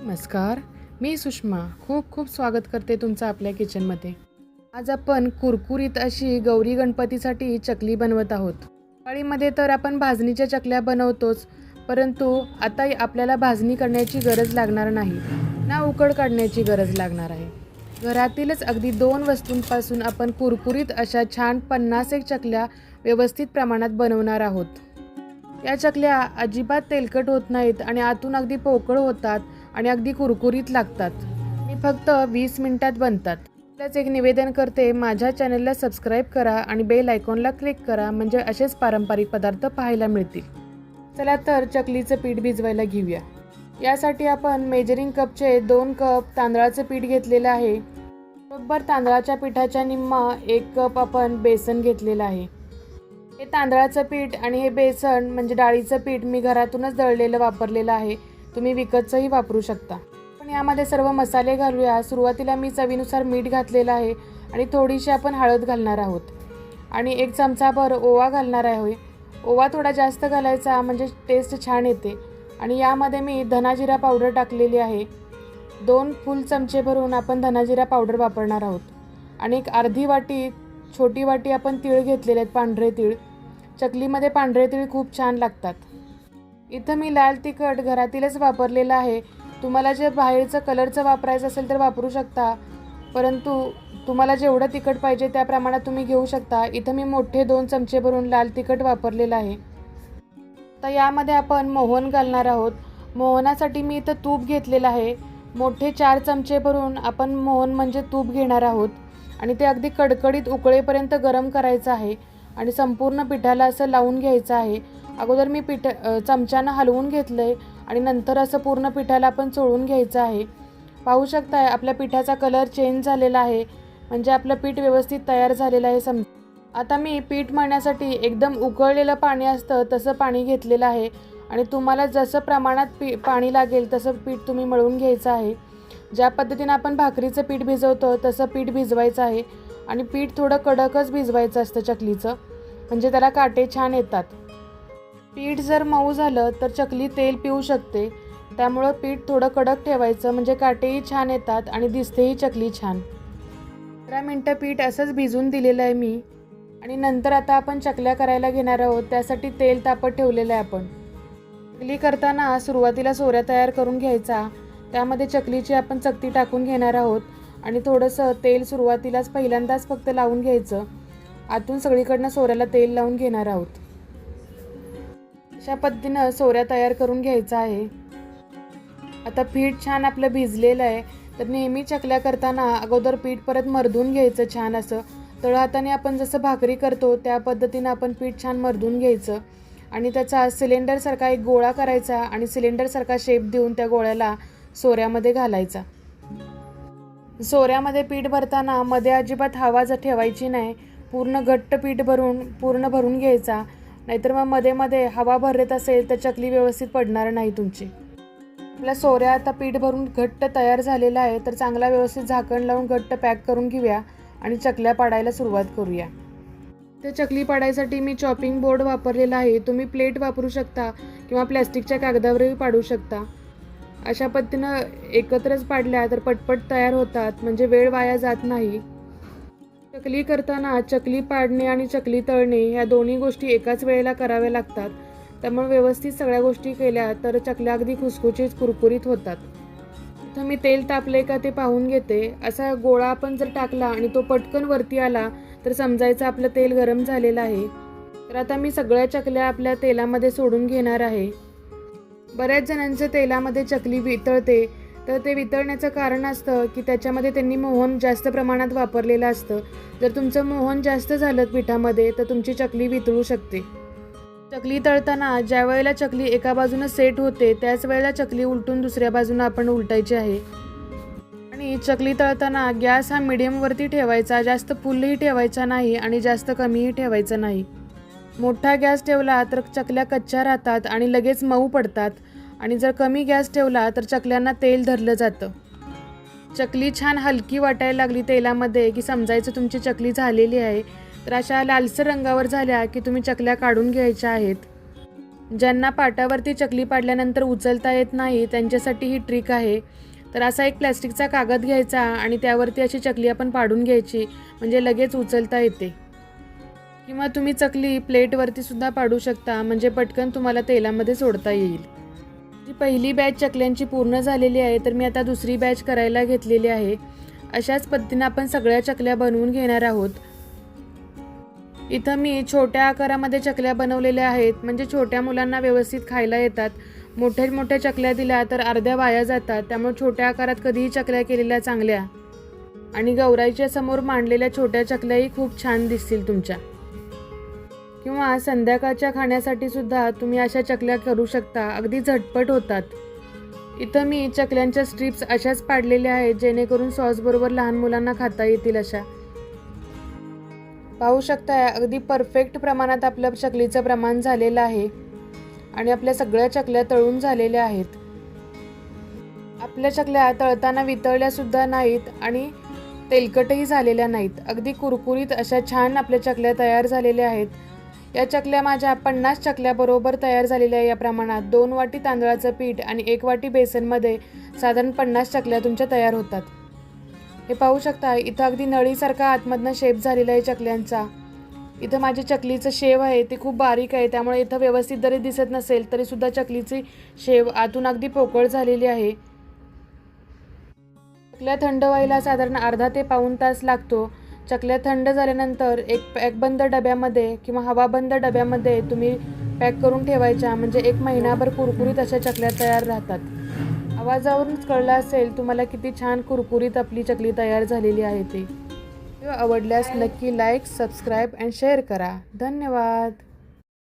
नमस्कार मी सुषमा. खूप खूप स्वागत करते तुमचं आपल्या किचनमध्ये. आज आपण कुरकुरीत अशी गौरी गणपतीसाठी चकली बनवत आहोत. दिवाळीमध्ये तर आपण भाजणीच्या चकल्या बनवतोच परंतु आता आपल्याला भाजणी करण्याची गरज लागणार नाही. ना उकड काढण्याची गरज लागणार आहे. घरातीलच अगदी दोन वस्तूंपासून आपण कुरकुरीत अशा छान पन्नास एक चकल्या व्यवस्थित प्रमाणात बनवणार आहोत. या चकल्या अजिबात तेलकट होत नाहीत आणि आतून अगदी पोकळ होतात. आणि अगदी कुरकुरीत लागतात. आणि फक्त वीस मिनिटात बनतात. त्याच एक निवेदन करते माझ्या चॅनलला सबस्क्राईब करा आणि बेल आयकॉनला क्लिक करा म्हणजे असेच पारंपरिक पदार्थ पाहायला मिळतील. चला तर चकलीचं पीठ भिजवायला घेऊया. यासाठी आपण मेजरिंग कपचे दोन कप तांदळाचं पीठ घेतलेलं आहे. बरोबर तांदळाच्या पिठाच्या निम्मा एक कप आपण बेसन घेतलेलं आहे. हे तांदळाचं पीठ आणि हे बेसन म्हणजे डाळीचं पीठ मी घरातूनच दळलेलं वापरलेलं आहे. तुम्ही विकतचंही वापरू शकता. पण यामध्ये सर्व मसाले घालूया. सुरुवातीला मी चवीनुसार मीठ घातलेलं आहे आणि थोडीशी आपण हळद घालणार आहोत. आणि एक चमचाभर ओवा घालणार आहे. ओवा थोडा जास्त घालायचा म्हणजे टेस्ट छान येते. आणि यामध्ये मी धनाजिरा पावडर टाकलेली आहे. दोन फुल चमचे भरून आपण धनाजिरा पावडर वापरणार आहोत. आणि एक अर्धी वाटी छोटी वाटी आपण तीळ घेतलेले आहेत पांढरे तीळ. चकलीमध्ये पांढरे तीळ खूप छान लागतात. इथं मी लाल तिखट घरातीलच वापरलेलं आहे. तुम्हाला जे बाहेरचं कलरचं वापरायचं असेल तर वापरू शकता. परंतु तुम्हाला जेवढं तिखट पाहिजे त्या प्रमाणात तुम्ही घेऊ शकता. इथं मी मोठे दोन चमचे भरून लाल तिखट वापरलेलं आहे. तर यामध्ये आपण मोहन घालणार आहोत. मोहनासाठी मी इथं तूप घेतलेलं आहे. मोठे चार चमचे भरून आपण मोहन म्हणजे तूप घेणार आहोत. आणि ते अगदी कडकडीत उकळेपर्यंत गरम करायचं आहे. आणि संपूर्ण पिठाला असं लावून घ्यायचं आहे. अगोदर मी पिठ चमच्यानं हलवून घेतलं आहे आणि नंतर असं पूर्ण पिठाला आपण चोळून घ्यायचं आहे. पाहू शकताय आपल्या पिठाचा कलर चेंज झालेला आहे. म्हणजे आपलं पीठ व्यवस्थित तयार झालेलं आहे सम आता मी पीठ मळण्यासाठी एकदम उकळलेलं पाणी असतं तसं पाणी घेतलेलं आहे. आणि तुम्हाला जसं प्रमाणात पी पाणी लागेल तसं पीठ तुम्ही मळून घ्यायचं आहे. ज्या पद्धतीनं आपण भाकरीचं पीठ भिजवतो तसं पीठ भिजवायचं आहे. आणि पीठ थोडं कडकच भिजवायचं असतं चकलीचं. म्हणजे त्याला काटे छान येतात. पीठ जर मऊ झालं तर चकली तेल पिऊ शकते. त्यामुळं पीठ थोडं कडक ठेवायचं म्हणजे काटेही छान येतात आणि दिसतेही चकली छान. पंधरा मिनटं पीठ असंच भिजून दिलेलं आहे मी. आणि नंतर आता आपण चकल्या करायला घेणार आहोत त्यासाठी तेल तापत ठेवलेलं आहे आपण. चकली करताना सुरुवातीला सोऱ्या तयार करून घ्यायचा. त्यामध्ये चकलीची आपण चकती टाकून घेणार आहोत. आणि थोडंसं तेल सुरुवातीलाच पहिल्यांदाच फक्त लावून घ्यायचं. आतून सगळीकडनं सोऱ्याला तेल लावून घेणार आहोत. अशा पद्धतीनं सोऱ्या तयार करून घ्यायचा आहे. आता पीठ छान आपलं भिजलेलं आहे. तर नेहमी चकल्या करताना अगोदर पीठ परत मर्दून घ्यायचं छान असं. तळ हाताने आपण जसं भाकरी करतो त्या पद्धतीनं आपण पीठ छान मर्दून घ्यायचं. आणि त्याचा सिलेंडरसारखा एक गोळा करायचा आणि सिलेंडरसारखा शेप देऊन त्या गोळ्याला सोऱ्यामध्ये घालायचा. सोऱ्यामध्ये पीठ भरताना मध्ये अजिबात हवा जर ठेवायची नाही. पूर्ण घट्ट पीठ भरून पूर्ण भरून घ्यायचा. नाहीतर मग मध्ये मध्ये हवा भरत असेल तर चकली व्यवस्थित पडणार नाही तुमची. आपल्या सोऱ्या आता पीठ भरून घट्ट तयार झालेला आहे तर चांगला व्यवस्थित झाकण लावून घट्ट पॅक करून घेऊया आणि चकल्या पाडायला सुरुवात करूया. ते चकली पाडायसाठी मी चॉपिंग बोर्ड वापरलेला आहे. तुम्ही प्लेट वापरू शकता किंवा प्लॅस्टिकच्या कागदावरही पाडू शकता. अशा पद्धतीनं एकत्रच पाडल्या तर पटपट तयार होतात म्हणजे वेळ वाया जात नाही. चकली करताना चकली पाडणे आणि चकली तळणे ह्या दोन्ही गोष्टी एकाच वेळेला कराव्या लागतात. त्यामुळे व्यवस्थित सगळ्या गोष्टी केल्या तर चकल्या अगदी खुसखुशीत कुरकुरीत होतात. तर मी तेल तापले का ते पाहून घेते. असा गोळा आपण जर टाकला आणि तो पटकन वरती आला तर समजायचं आपलं तेल गरम झालेलं आहे. तर आता मी सगळ्या चकल्या आपल्या तेलामध्ये सोडून घेणार आहे. बऱ्याच जणांचं तेलामध्ये चकली वितळते तर ते वितळण्याचं कारण असतं की त्याच्यामध्ये त्यांनी मोहन जास्त प्रमाणात वापरलेलं असतं. जर तुमचं मोहन जास्त झालं पिठामध्ये तर तुमची चकली वितळू शकते. चकली तळताना ज्या वेळेला चकली एका बाजूनं सेट होते त्याच वेळेला चकली उलटून दुसऱ्या बाजूनं आपण उलटायची आहे. आणि चकली तळताना गॅस हा मिडियमवरती ठेवायचा जास्त फुलही ठेवायचा नाही आणि जास्त कमीही ठेवायचा नाही. मोठा गॅस ठेवला तर चकल्या कच्च्या राहतात आणि लगेच मऊ पडतात. आणि जर कमी गॅस ठेवला तर चकल्यांना तेल धरलं जातं. चकली छान हलकी वाटायला लागली तेलामध्ये की समजायचं तुमची चकली झालेली आहे तर अशा लालसर रंगावर झाल्या की तुम्ही चकल्या काढून घ्यायच्या आहेत. ज्यांना पाटावरती चकली पाडल्यानंतर उचलता येत नाही त्यांच्यासाठी ही ट्रिक आहे. तर असा एक प्लॅस्टिकचा कागद घ्यायचा आणि त्यावरती अशी चकली आपण पाडून घ्यायची म्हणजे लगेच उचलता येते. किंवा तुम्ही चकली प्लेटवरती सुद्धा पाडू शकता म्हणजे पटकन तुम्हाला तेलामध्ये सोडता येईल. पहिली बॅच चकल्यांची पूर्ण झालेली आहे तर मी आता दुसरी बॅच करायला घेतलेली आहे. अशाच पद्धतीनं आपण सगळ्या चकल्या बनवून घेणार आहोत. इथं मी छोट्या आकारामध्ये चकल्या बनवलेल्या आहेत म्हणजे छोट्या मुलांना व्यवस्थित खायला येतात. मोठ्या मोठ्या चकल्या दिल्या तर अर्ध्या वाया जातात त्यामुळे छोट्या आकारात कधीही चकल्या केलेल्या चांगल्या. आणि गौराईच्या समोर मांडलेल्या छोट्या चकल्याही खूप छान दिसतील तुमच्या. किंवा संध्याकाळच्या खाण्यासाठी सुद्धा तुम्ही अशा चकल्या करू शकता. अगदी झटपट होतात. इथं मी चकल्यांच्या स्ट्रिप्स अशाच पाडलेल्या आहेत जेणेकरून सॉसबरोबर लहान मुलांना खाता येतील अशा. पाहू शकताय अगदी परफेक्ट प्रमाणात आपलं चकलीचं प्रमाण झालेलं आहे आणि आपल्या सगळ्या चकल्या तळून झालेल्या आहेत. आपल्या चकल्या तळताना वितळल्या सुद्धा नाहीत आणि तेलकटही झालेल्या नाहीत. अगदी कुरकुरीत अशा छान आपल्या चकल्या तयार झालेल्या आहेत. या चकल्या माझ्या पन्नास चकल्याबरोबर तयार झालेल्या आहे या प्रमाणात दोन वाटी तांदळाचं पीठ आणि एक वाटी बेसनमध्ये साधारण पन्नास चकल्या तुमच्या तयार होतात. हे पाहू शकता इथं अगदी नळीसारखा आतमधनं शेप झालेला आहे चकल्यांचा. इथं माझ्या चकलीचं शेव आहे ते खूप बारीक आहे त्यामुळे इथं व्यवस्थित जरी दिसत नसेल तरीसुद्धा चकलीची शेव आतून अगदी पोकळ झालेली आहे. चकल्या थंड व्हायला साधारण अर्धा ते पाऊण तास लागतो. चकल्या थंड झाल्यानंतर एक पॅकबंद डब्यामध्ये किंवा हवाबंद डब्यामध्ये तुम्ही पॅक करून ठेवायच्या म्हणजे एक महिनाभर कुरकुरीत अशा चकल्या तयार राहतात. आवाजावरूनच कळलं असेल तुम्हाला किती छान कुरकुरीत आपली चकली तयार झालेली आहे ती. आवडल्यास नक्की लाईक सबस्क्राईब अँड शेअर करा. धन्यवाद.